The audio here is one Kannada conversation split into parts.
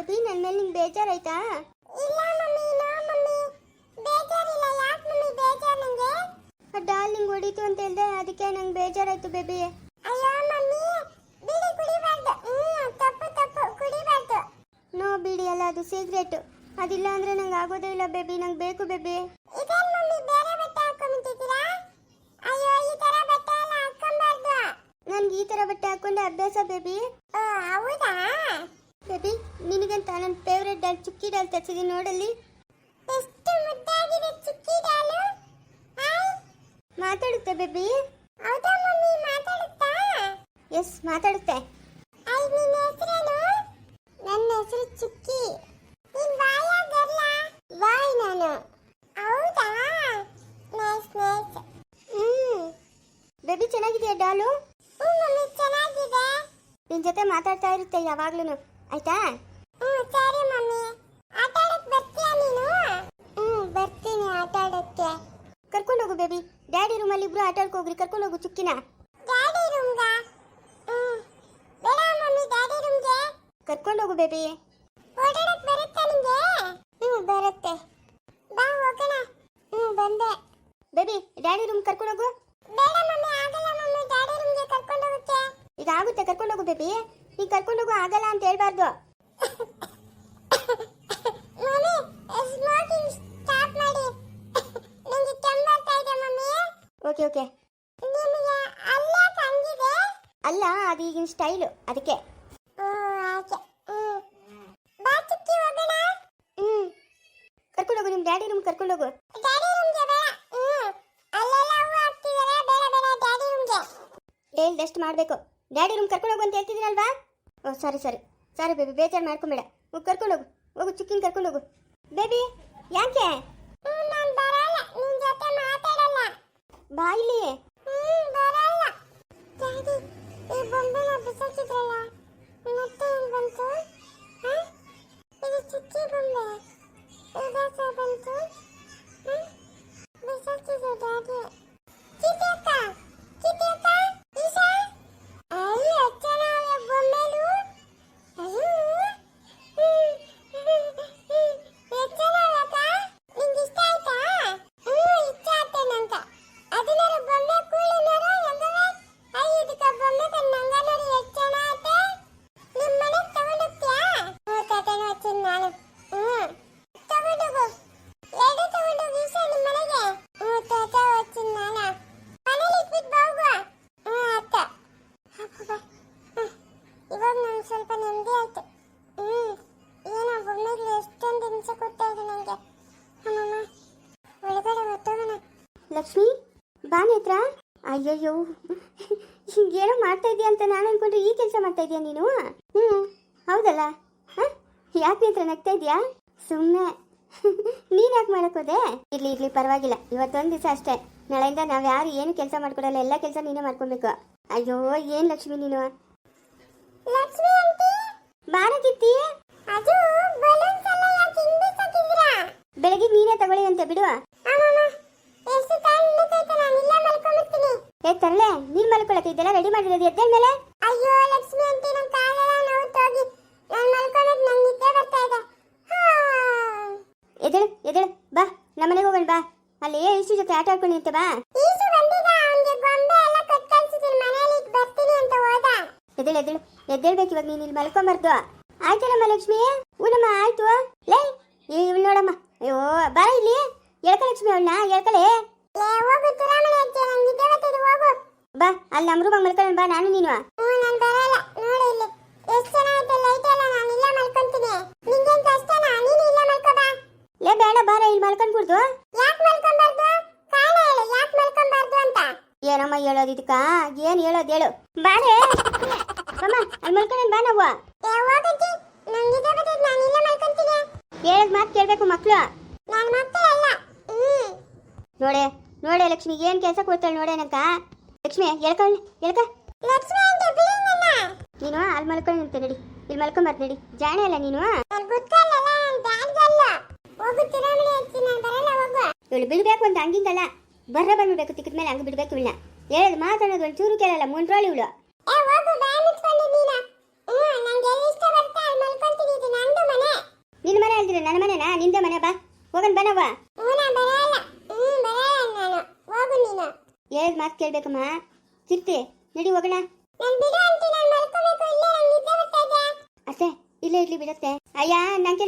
ಬೇಬಿ ನನ್ನ ಮೇಲೆ ನಿಂಗೆ ಬೇಜಾರಾಯ್ತಾ? ಇಲ್ಲ ಮಮ್ಮಿ ನೋ ಮಮ್ಮಿ. ಬೇಜಾರಿಲ್ಲ. ಯಾಕೆ ಮಮ್ಮಿ ಬೇಜಾರು ನಿಮಗೆ ಆ ಡಾರ್ಲಿಂಗ್ ಹೊಡೀತು ಅಂತ ಹೇಳ್ದೆ ಅದಕ್ಕೆ ನಂಗೆ ಬೇಜಾರಾಯ್ತು ಬೇಬಿ. ಅಯ್ಯೋ ಮಮ್ಮಿ ಬಿಡಿ ಕುಡಿಬಾರ್ದು. ಹ್ಮ್ ತಪ್ಪು ತಪ್ಪು. ಕುಡಿಬಾರ್ದು. ನೋ ಬಿಡಿ ಅಲ್ಲ ಅದು ಸಿಗರೇಟ್ ಅದಿಲ್ಲ ಅಂದ್ರೆ ನಂಗೆ ಆಗೋದೇ ಇಲ್ಲ ಬೇಬಿ ನಂಗೆ ಬೇಕು ಬೇಬಿ. ಇದೇನ್ ಮಮ್ಮಿ ಬೇರೆ ಬಟ್ಟೆ ಹಾಕೊಂಡ್ಬಿಟ್ಟಿದ್ದೀರಾ? ಅಯ್ಯೋ ಈ ತರ ಬಟ್ಟೆ ಎಲ್ಲ ಹಾಕೊಂಬಾರ್ದು ನನ್ಗೆ ಈ ತರ ಬಟ್ಟೆ ಹಾಕೊಂಡೆ ಅಭ್ಯಾಸ ಬೇಬಿ. ಓ ಹೌದಾ? ಬೇಬಿ ನಿನಗಂತ ನನ್ನ ಫೇವ್ರೆಟ್ ಡಾಲ್ ಚುಕ್ಕಿ ಡಾಲ್ ತರಿಸಿದ್ದೀನಿ ನೋಡಲ್ಲಿ. ಎಷ್ಟು ಮುದ್ದಾಗಿದೆ ಚುಕ್ಕಿ ಡಾಲು. ಮಾತಾಡುತ್ತೆ ಬೇಬಿ ಹೌದಾ ಮಮ್ಮಿ ಮಾತಾಡುತ್ತಾ? ಎಸ್ ಮಾತಾಡುತ್ತೆ. ಐ ನಿನ್ನ ಹೆಸರೇನು? ನನ್ನ ಹೆಸರು ಚುಕ್ಕಿ. ನೀನ್ ವಾಯ ಗರ್ಲ? ವಾಯ್ ನಾನು. ಹೌದಾ? ನೈಸ್ ನೈಸ್ ಹ್ಮ್. ಬೇಬಿ ಚೆನ್ನಾಗಿದೆಯಾ ಡಾಲು? ಹ್ಞೂ ಮಮ್ಮಿ ಚೆನ್ನಾಗಿದೆ. ನಿನ್ ಜೊತೆ ಮಾತಾಡ್ತಾ ಇರುತ್ತೆ ಯಾವಾಗ್ಲೂ ಆಯ್ತಾ? ಹ್ಞೂ ಸರಿ ಮಮ್ಮಿ. ಆಟ ಆಡಕ್ ಬರ್ತೀಯಾ ನೀನು? ಹ್ಞೂ ಬರ್ತೀನಿ ಆಟ ಆಡಕ್ಕೆ ಕರ್ಕೊಂಡು ಹೋಗು ಬೇಬಿ ಡ್ಯಾಡಿ ರೂಮಲ್ಲಿ ಇಬ್ರು ಆಟ ಆಡ್ಕೋಗ್ರಿ ಕರ್ಕೊಂಡು ಹೋಗು ಚುಕ್ಕಿನ. ಡ್ಯಾಡಿ ರೂಮ್ಗ ಹ್ಞೂ ಬೇಡ ಮಮ್ಮಿ ಡ್ಯಾಡಿ ರೂಮ್ಗೆ ಕರ್ಕೊಂಡು ಹೋಗು ಬೇಬಿ ಓಡಾಡಕ್ ಬರುತ್ತಾ ನಿಂಗೆ? ಹ್ಞೂ ಬರುತ್ತೆ. ಬಾ ಹೋಗೋಣ. ಹ್ಞೂ ಬಂದೆ. ಬೇಬಿ ಡ್ಯಾಡಿ ರೂಮ್ ಕರ್ಕೊಂಡು ಹೋಗು. ಬೇಡ ಮಮ್ಮಿ ಆಗಲ್ಲ ಮಮ್ಮಿ. ಡ್ಯಾಡಿ ರೂಮ್ಗೆ ಕರ್ಕೊಂಡು ಹೋಗಕ್ಕೆ. ಈಗ ಆಗುತ್ತೆ. ಕರ್ಕೊಂಡು ಹೋಗು ಬೇಬಿ ನೀ ಕರ್ಕೊಂಡು ಹೋಗು ಆಗಲ್ಲ ಅಂತ ಹೇಳ್ಬಾರ್ದು ಮಮ್ಮಿ ಸ್ಮೋಕಿಂಗ್ ಸ್ಟಾಪ್ ಮಾಡಿ ನಂಗೆ ಕೆಮ್ಮು ಬರ್ತಾ ಇದೆ ಮಮ್ಮಿ ಓಕೆ ಓಕೆ. ಅಲ್ಲ ಅದು ಈಗಿನ ಸ್ಟೈಲು. ಅದಕ್ಕೆ. ಓ ಹಾಗೆ ಹ್ಮ್. ಬಾ, ಚಿಕ್ಕಿ ಹೋಗೋಣ. ಹ್ಮ್. ಕರ್ಕೊಂಡು ಹೋಗು, ನಿಮ್ಮ ಡ್ಯಾಡಿ ರೂಮ್ ಕರ್ಕೊಂಡು ಹೋಗು. ಡ್ಯಾಡಿ ರೂಮ್ಗೆ ಬೇಡ. ಹ್ಮ್. ಅಲ್ಲೆಲ್ಲ ಹೂವು ಹಾಕ್ತಿದಾರೆ, ಬೇಡ ಬೇಡ, ಡ್ಯಾಡಿ ರೂಮ್ಗೆ. ಹೇಳ್ದಷ್ಟು ಮಾಡಬೇಕು? ಡ್ಯಾಡಿ ರೂಮ್ ಅಂತ ಹೇಳ್ತಿದ್ದೀರಲ್ವಾ? ಓ, ಸಾರಿ ಸಾರಿ. ಸಾರಿ, ಬೇಬಿ, ಬೇಜಾರು ಮಾಡ್ಕೊಂಬೇಡ. ಹೋಗಿ, ಕರ್ಕೊಂಡು ಹೋಗು. ಹೋಗು, ಚುಕ್ಕಿನ ಹೋಗು. ಬೇಬಿ, ಯಾಕೆ ಹ್ಮ್ ನಾನು ಬರಲ್ಲ ನಿನ್ ಜೊತೆ ಮಾತಾಡಲ್ಲ ಬಾ ಅಯ್ಯಯ್ಯೋ. ಏನೋ ಮಾಡ್ತಾ ಇದೀಯ ಅಂತ ನಾನು ಅನ್ಕೊಂಡ್ರೆ ಈ ಕೆಲಸ ಮಾಡ್ತಾ ಇದೀಯ ನೀನು? ಹ್ಞೂ ಹೌದಲ್ಲ? ಹಾಂ? ಯಾಕೆ ಹತ್ರ ನಗ್ತಾ ಇದೀಯಾ? ಸುಮ್ಮನೆ ನೀನು ಯಾಕೆ ಮಾಡಕ್ ಹೋದೆ? ಇರ್ಲಿ ಇರ್ಲಿ, ಪರವಾಗಿಲ್ಲ. ಇವತ್ತೊಂದು ದಿವಸ ಅಷ್ಟೇ. ನಾಳೆಯಿಂದ ನಾವು ಯಾರು ಏನು ಕೆಲಸ ಮಾಡ್ಕೊಡಲ್ಲ, ಎಲ್ಲ ಕೆಲಸ ನೀನೇ ಮಾಡ್ಕೊಬೇಕು. ಅಯ್ಯೋ, ಏನು ಲಕ್ಷ್ಮಿ ನೀನು? ಲಕ್ಷ್ಮಿ ಬೆಳಗ್ಗೆ ನೀನೇ ತಗೊಳ್ಳಿ ಅಂತ ಬಿಡು. ಎಷ್ಟು ಟೈಮ್ ನಾನು, ಇಲ್ಲೇ ಏ ತರಲೆ ನೀನ್ ಮಲ್ಕೊಳಕ್ಕೆ ಇದೆಲ್ಲ ರೆಡಿ ಮಾಡಿರೋದು ಎದ್ದೇಳ ಮೇಲೆ? ಅಯ್ಯೋ ಲಕ್ಷ್ಮಿ ಅಂತ ನಮ್ಮ ಕಾಲೆಲ್ಲ ನೋವ್ತೋಗಿ ನಾನು ಮಲ್ಕೊಳಕ್ ನಂಗೆ ನಿದ್ದೆ ಬರ್ತಾ ಇದೆ. ಹಾ. ಎದಳು ಎದ್ದೇಳು ಬಾ ನಮ್ಮನೆಗೆ ಹೋಗೋಣ ಬಾ. ಅಲ್ಲಿ ಇಷ್ಟು ಜೊತೆ ಆಟ ಆಡ್ಕೊಂಡು ನಿಂತೆ ಬಾ. ಈಶು ಬಂದಿದ್ದ ಅವನಿಗೆ ಗೊಂಬೆ ಎಲ್ಲ ಕಟ್ ಕಳ್ಸಿದ್ದೀನಿ ಮನೇಲಿ ಈಗ ಬರ್ತೀನಿ ಅಂತ ಹೋದ. ಎದಳು ಎದಳು ಎದ್ದೇಳ್ಬೇಕು ಇವಾಗ ನೀನು ಇಲ್ಲಿ ಮಲ್ಕೊಂಬರ್ದು. ಆಯ್ತಲ್ಲಮ್ಮ ಲಕ್ಷ್ಮಿ? ಊನಮ್ಮ ಆಯ್ತು. ಲೇ ಇವಳು ನೋಡಮ್ಮ. ಅಯ್ಯೋ ಬಾ ಇಲ್ಲಿ. ಎಳ್ಕ ಲಕ್ಷ್ಮಿ ಅವಳನ್ನ ಎಳ್ಕಳೆ ಬಾ ಅಲ್ಲಿ ರೂಮಾಗ ಮಲ್ಕೊಳ್ಳೋಣ ಬಾ ನಾನು ನೀನು. ಲೇ ಬೇಡ ಬಾರ ಇಲ್ಲಿ ಮಲ್ಕೊಂಬಾರ್ದು? ಅಂತ. ಏನಮ್ಮ ಹೇಳೋದು ಇದಕ್ಕ? ಏನು ಹೇಳೋದು ಹೇಳು. ಬಾರೆ ಅಮ್ಮ ಅಲ್ಲಿ ಮಲ್ಕೊಳ್ಳೋಣ ಬಾ ನಾವು. ಹೇಳದ್ ಮಾತು ಕೇಳಬೇಕು ಮಕ್ಕಳು ನೋಡೆ ನೋಡೆ ಲಕ್ಷ್ಮಿ ಏನು ಕೆಲಸ ಕೊಡ್ತಾಳೆ ನೋಡೆ ಲಕ್ಷ್ಮಿ ಎಳ್ಕೊಳ್ಳಿ ನೀನು ಅಲ್ಲಿ ಮಲ್ಕೊಂಡು ನಿಂತೆ ನಡಿ. ಇಲ್ಲಿ ಮಲ್ಕೊಂಡ್ ಬರ್ತ ನಡಿ. ಜಾಣೆ ಅಲ್ಲ ನೀನು? ಇವಳು ಬಿಡ್ಬೇಕು ಅಂತ ಹಂಗಿಂಗಲ್ಲ ಬರ್ರ ಬಂದ್ಬಿಡ್ಬೇಕು ತಿಕ್ಕದ ಮೇಲೆ ಹಂಗ ಬಿಡ್ಬೇಕು ಇವಳನ್ನ. ಹೇಳೋದು ಮಾತಾಡೋದು ಒಂದು ಚೂರು ಕೇಳಲ್ಲ ಮುಂದ್ರೋಳಿ ಇವಳು. ನಿನ್ನ ಮನೆ ಅಲ್ದಿರ ನನ್ನ ಮನೆನಾ? ನಿಂದ ಮನೆ ಬಾ. ಹೋಗನ್ ಬನವ್ವ ನೀನು ಹೇಳ್ ಮಾತು ಕೇಳ್ಬೇಕಮ್ಮ. ಸಿರ್ತಿ ನಡಿ ಹೋಗೋಣ. ಮಲ್ಕೋಬೇಕು ಇಲ್ಲೇ ಇರ್ಲಿ ಬಿಡತ್ತೆ. ಅಯ್ಯ ನಂಗೆ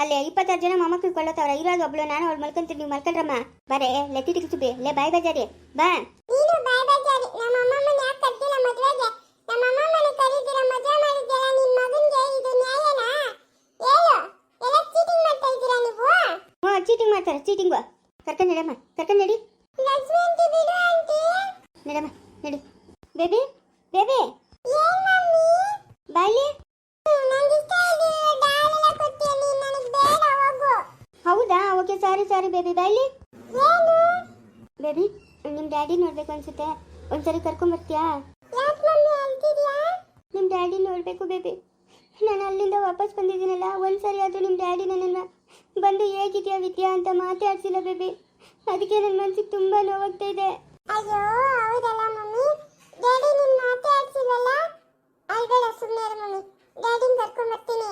ಅಲ್ಲೇ ಇಪ್ಪತ್ತಾರು ಜನ ಮೊಮ್ಮಕ್ಕಳು ಕೊಳ್ಳತ್ತವ್ರ ಇರೋದು ಒಬ್ಳು ನಾನು ಅವ್ಳು ಮಲ್ಕೊಂತೀನಿ ನೀವು ಮಲ್ಕೊಂಡ್ರಮ್ಮ ಬರೇ ಲೆಟ್ಟಿ ಟಿಕ್ಸುಬಿ ಲೇ ಬಾಯ್ ಬಜಾರಿ ಬಾ. ಚೀಟಿಂಗ್ ಮಾಡ್ತಾರೆ ಚೀಟಿಂಗು ಕರ್ಕೊಂಡು ನಡಮ್ಮ ಕರ್ಕೊಂಡು ನಡಿ. ಕೊಡ್ತೀಯ ನೀನ್ ಬೇಬಿ ಬೇಡ ಹೋಗು ಹೌದಾ? Okay sorry sorry baby. ಏನು ಬೇಬಿ ನಿಮ್ಮ ಡ್ಯಾಡಿ ನೋಡ್ಬೇಕು ಅನ್ಸುತ್ತೆ. ಒಂದ್ಸರಿ ಕರ್ಕೊಂಬರ್ತೀಯಾ? ನಿಮ್ಮ ಡ್ಯಾಡಿ ನೋಡಬೇಕು ಬೇಬಿ. ನಾನು ಅಲ್ಲಿಂದ ವಾಪಸ್ ಬಂದಿದ್ದೀನಲ್ಲ, ಒಂದ್ಸರಿ ಅದು ನಿಮ್ಮ ಡ್ಯಾಡಿ ನನ್ನನ್ನು ಬಂದು ಹೇಗಿದೆಯಾ ವಿದ್ಯಾ ಅಂತ ಮಾತಾಡ್ಸಿಲ್ಲ ಬೇಬಿ. ಅದಕ್ಕೆ ನನ್ನ ಮನ್ಸಿಗೆ ತುಂಬ ನೋವಾಗ್ತಾ ಇದೆ. ಅಯ್ಯೋ ಹೌದಲ್ಲ ಮಮ್ಮಿ? ಡ್ಯಾಡಿ ನಿನ್ನ ಮಾತೇ ಆಡ್ಸಿಲ್ವಲ್ಲ? ಅಳ್ಬೇಡ ಸುಮ್ಮನೆ ಇರು ಮಮ್ಮಿ ಡ್ಯಾಡಿನ ಕರ್ಕೊಂಡು ಬರ್ತೀನಿ.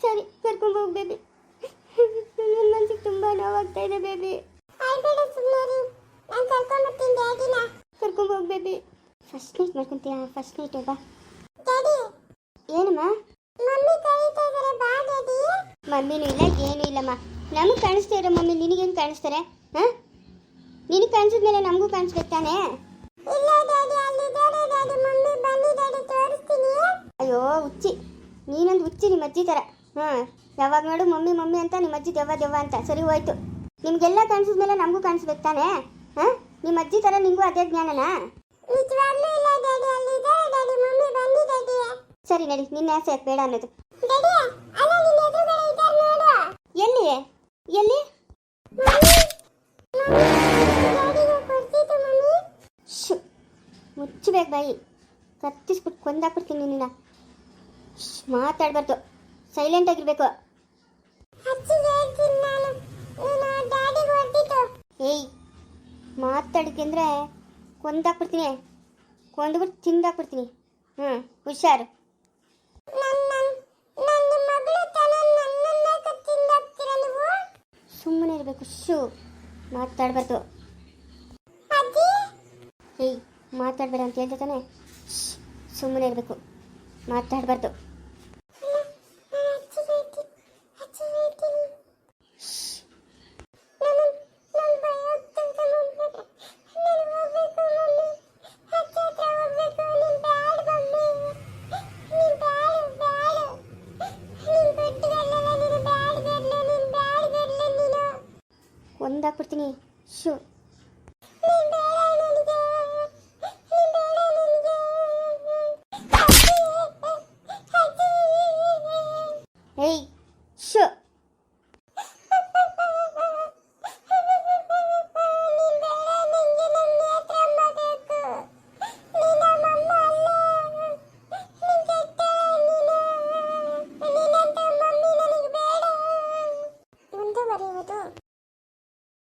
ಸರಿ ಕರ್ಕೊಂಡು ಹೋಗಿ ಬೇಬಿ ನನ್ನ ಮನ್ಸಿಗೆ ತುಂಬ ನೋವಾಗ್ತಾ ಇದೆ ಬೇಬಿ ಅಳ್ಬೇಡ ಸುಮ್ಮನೆ ಇರು ನಾನು ಕರ್ಕೊಂಡು ಬರ್ತೀನಿ ಡ್ಯಾಡಿನ ಕರ್ಕೊಂಡು ಹೋಗಿ ಬೇಬಿ ಫಸ್ಟ್ ನೈಟ್ ಮಾಡ್ಕೊಂತೀಯಾ? ಫಸ್ಟ್ ನೈಟ್ ಬಾ ಡ್ಯಾಡಿ ಏನಮ್ಮ? ಮಮ್ಮಿ ಕರೀತಾ ಇದಾರೆ. ಬಾ ಡ್ಯಾಡಿ ಮಮ್ಮಿನೂ ಇಲ್ಲ ಏನೂ ಇಲ್ಲಮ್ಮ. ನಮಗೆ ಕಾಣಿಸ್ತಾ ಇರೋ ಮಮ್ಮಿ ನಿನಗೇನು ಕಾಣಿಸ್ತಾರೆ? ಹಾಂ? ನಿನಗೆ ಕಾಣಿಸಿದ್ಮೇಲೆ ನಮಗೂ ಕಾಣಿಸ್ಬೇಕು ತಾನೇ? ಇಲ್ಲ ಡ್ಯಾಡಿ ಅಲ್ಲಿ ಡ್ಯಾಡಿ ಮಮ್ಮಿ ಬನ್ನಿ ಡ್ಯಾಡಿ ತೋರಿಸ್ತೀನಿ. ಅಯ್ಯೋ ಹುಚ್ಚಿ. ನೀನೊಂದು ಹುಚ್ಚಿ ನಿಮ್ಮ ಅಜ್ಜಿ ಥರ ಹಾಂ ಯಾವಾಗ ನೋಡು ಮಮ್ಮಿ ಮಮ್ಮಿ ಅಂತ ನಿಮ್ಮ ಅಜ್ಜಿ ದೆವ್ವ ದೆವ್ವ ಅಂತ. ಸರಿ ಹೋಯ್ತು. ನಿಮಗೆಲ್ಲ ಕಾಣಿಸಿದ್ಮೇಲೆ ನಮಗೂ ಕಾಣಿಸ್ಬೇಕು ತಾನೇ? ಹಾಂ? ನಿಮ್ಮ ಅಜ್ಜಿ ಥರ ನಿಮಗೂ ಅದೇ ಜ್ಞಾನನಾ? ನಿಜವಾಗ್ಲೂ ಇಲ್ಲ ಡ್ಯಾಡಿ ಅಲ್ಲಿದ್ದಾರೆ ಡ್ಯಾಡಿ ಮಮ್ಮಿ ಬನ್ನಿ ಡ್ಯಾಡಿ. ಸರಿ ನಡಿ ನಿನ್ನ ಆಸೆ ಬೇಡ ಅನ್ನೋದು. ಡ್ಯಾಡಿ ಅಲ್ಲ ನಿನ್ನ ಎದುರುಗಡೆ ಇದ್ದಾರೆ ನೋಡು. ಎಲ್ಲಿ ಎಲ್ಲಿ? ಮುಚ್ಚಬೇಕು. ಬಾಯಿ ಕತ್ತಿಸ್ಬಿಟ್ಟು ಕೊಂದಾಕ್ಬಿಡ್ತೀನಿ ನಿನ್ನ. ಮಾತಾಡಬಾರ್ದು ಮಾತಾಡ್ಬಾರ್ದು. ಸೈಲೆಂಟ್ ಆಗಿರ್ಬೇಕು. ಏಯ್ ಏಯ್ ಮಾತಾಡಿದ್ದಂದ್ರೆ ಕೊಂದಾಕ್ಬಿಡ್ತೀನಿ. ಕೊಂದ್ಬಿಟ್ಟು ತಿಂದಾಕ್ಬಿಡ್ತೀನಿ. ಹ್ಞೂ ಹುಷಾರು. ಸುಮ್ಮನೆ ಇರಬೇಕು. ಶೂ ಮಾತಾಡಬಾರ್ದು. ಏಯ್ ಮಾತಾಡಬೇಡ ಅಂತ ಹೇಳ್ದೆ ತಾನೆ. ಸುಮ್ಮನೆ ಇರಬೇಕು. ಮಾತಾಡಬಾರ್ದು. ನಾನು ಅಜ್ಜಿಗೆ